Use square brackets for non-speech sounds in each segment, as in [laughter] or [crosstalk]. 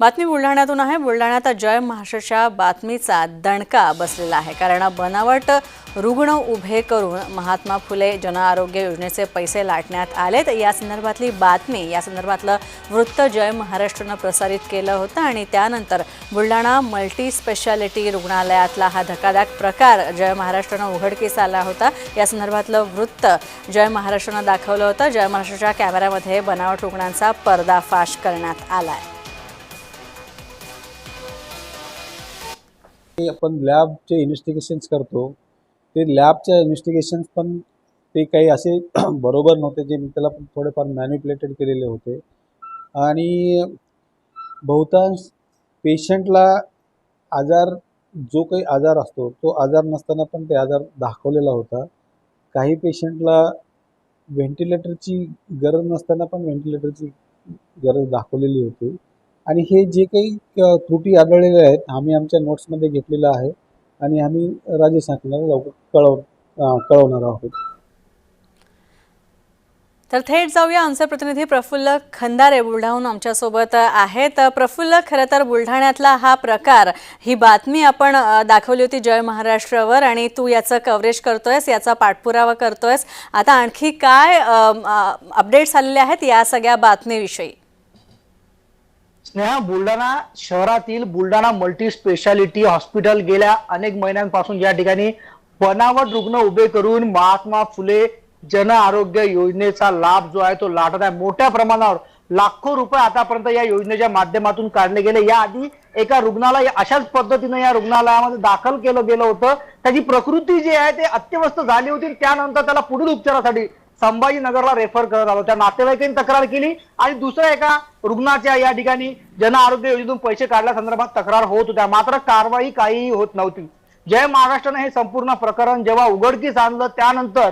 बातमी बुलढाण्यातून आहे. बुलढाण्यात जय महाशच्या बातमीचा दणका बसलेला आहे. कारण बनावट रुग्ण उभे करून महात्मा फुले जनआरोग्य योजनेचे पैसे लाटण्यात आलेत. या संदर्भातली बातमी या संदर्भातलं वृत्त जय महाराष्ट्रनं प्रसारित केलं होतं आणि त्यानंतर बुलढाणा मल्टी स्पेशालिटी रुग्णालयातला हा धकादायक प्रकार जय महाराष्ट्रनं उघडकीस आला होता. या संदर्भातलं वृत्त जय महाराष्ट्रनं दाखवलं होतं. जय महाराष्ट्राच्या कॅमेऱ्यामध्ये बनावट रुग्णांचा पर्दाफाश करण्यात आला आहे आपण लॅबचे इन्व्हेस्टिगेशन्स करतो. ते लॅबच्या इन्व्हेस्टिगेशन्स पण ते काही असे [clears throat] बरोबर नव्हते जे मी त्याला पण थोडेफार मॅन्युप्युलेटेड केलेले होते. आणि बहुतांश पेशंटला आजार जो काही आजार असतो तो आजार नसताना पण ते आजार दाखवलेला होता. काही पेशंटला व्हेंटिलेटरची गरज नसताना पण व्हेंटिलेटरची गरज दाखवलेली होती. आणि हे जे काही त्रुटी आढळलेल्या आहेत आम्ही आमच्या नोट्समध्ये घेतलेलं आहे आणि आम्ही राज्य शासनाला लवकर कळव कळवणार आहोत. तर थेट जाऊया आमचे प्रतिनिधी प्रफुल्ल खंदारे बुलढाणहून आमच्यासोबत आहेत. प्रफुल्ल खरं तर बुलढाण्यातला हा प्रकार ही बातमी आपण दाखवली होती जय महाराष्ट्रावर आणि तू याचं कव्हरेज करतोयस याचा पाठपुरावा करतोयस. आता आणखी काय अपडेट्स आलेले आहेत या सगळ्या बातमीविषयी? स्नेहा बुलढाणा शहरातील बुलढाणा मल्टी स्पेशालिटी हॉस्पिटल गेल्या अनेक महिन्यांपासून या ठिकाणी बनावट रुग्ण उभे करून महात्मा फुले जन आरोग्य योजनेचा लाभ जो आहे तो लाटत आहे. मोठ्या प्रमाणावर लाखो रुपये आतापर्यंत या योजनेच्या माध्यमातून काढले गेले. याआधी एका रुग्णाला अशाच पद्धतीने या रुग्णालयामध्ये दाखल केलं गेलं होतं. त्याची प्रकृती जी आहे ते अत्यवस्थ झाली होती त्यानंतर त्याला पुढील उपचारासाठी संभाजीनगरला रेफर करत आलो त्या नातेवाईकांनी तक्रार केली आणि दुसऱ्या एका रुग्णाच्या या ठिकाणी जन आरोग्य योजनेतून पैसे काढल्या संदर्भात तक्रार होत होत्या. मात्र कारवाई काहीही होत नव्हती. जय महाराष्ट्रानं हे संपूर्ण प्रकरण जेव्हा उघडकीस आणलं त्यानंतर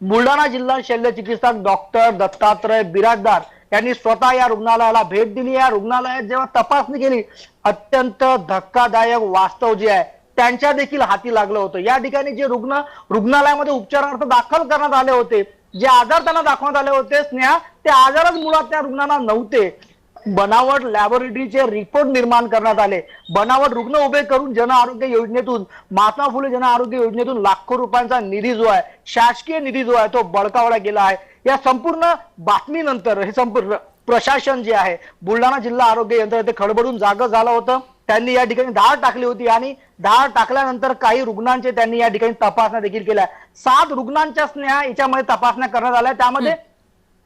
बुलढाणा जिल्हा शल्य चिकित्सक डॉक्टर दत्तात्रय बिराजदार यांनी स्वतः या रुग्णालयाला भेट दिली. या रुग्णालयात जेव्हा तपासणी केली अत्यंत धक्कादायक वास्तव जे आहे त्यांच्या देखील हाती लागलं होतं. या ठिकाणी जे रुग्ण रुग्णालयामध्ये उपचारार्थ दाखल करण्यात आले होते जे आजार त्यांना दाखवण्यात आले होते स्नेहा ते आजारच मुळात त्या रुग्णांना नव्हते. बनावट लॅबोरेटरीचे रिपोर्ट निर्माण करण्यात आले. बनावट रुग्ण उभे करून जन आरोग्य योजनेतून महात्मा फुले जन आरोग्य योजनेतून लाखो रुपयांचा निधी जो आहे शासकीय निधी जो आहे तो बळकावला गेला आहे. या संपूर्ण बातमीनंतर हे संपूर्ण प्रशासन जे आहे बुलढाणा जिल्हा आरोग्य यंत्रणा ते खडबडून जागं झालं होतं. त्यांनी या ठिकाणी धाड टाकली होती आणि धाड टाकल्यानंतर काही रुग्णांचे त्यांनी या ठिकाणी तपासण्या देखील केल्या. सात रुग्णांच्या स्नेहा याच्यामध्ये तपासण्या करण्यात आल्या. त्यामध्ये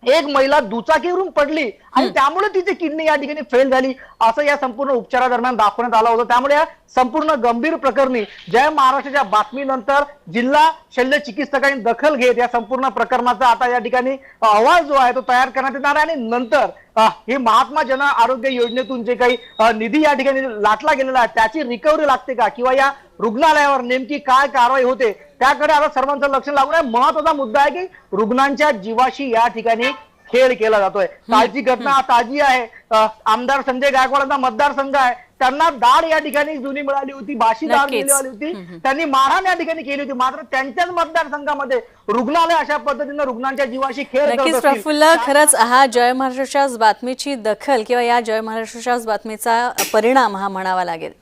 एक महिला दुचाकीवरून पडली आणि त्यामुळे तिची किडनी या ठिकाणी फेल झाली. असं या संपूर्ण उपचारादरम्यान दाखवण्यात आलं होतं. त्यामुळे या संपूर्ण गंभीर प्रकरणी जय महाराष्ट्राच्या बातमीनंतर जिल्हा शल्य चिकित्सकांनी दखल घेत या संपूर्ण प्रकरणाचा आता या ठिकाणी अहवाल जो आहे तो तयार करण्यात येणार आहे. आणि नंतर हे महात्मा जन आरोग्य योजनेतून जे काही निधी या ठिकाणी लाटला गेलेला आहे त्याची रिकव्हरी लागते का? किंवा या रुग्णालयावर नेमकी काय कारवाई होते? त्याकडे आता सर्वांचं लक्ष लागून आहे. महत्त्वाचा मुद्दा आहे की रुग्णांच्या जीवाशी या ठिकाणी खेळ केला जातोय. कालची घटना ताजी आहे. आमदार संजय गायकवाडांचा मतदारसंघ आहे. त्यांना दाढ या ठिकाणी जुनी मिळाली होती बाशी दाढ नक्कीच. मिळाली होती. त्यांनी मारहाण या ठिकाणी केली होती. मात्र त्यांच्याच मतदारसंघामध्ये रुग्णालय अशा पद्धतीनं रुग्णांच्या जीवाशी खेळ नक्कीच. प्रफुल्ल खरंच हा जय महाराष्ट्राच्याच बातमीची दखल किंवा या जय महाराष्ट्राच्याच बातमीचा परिणाम हा म्हणावा लागेल.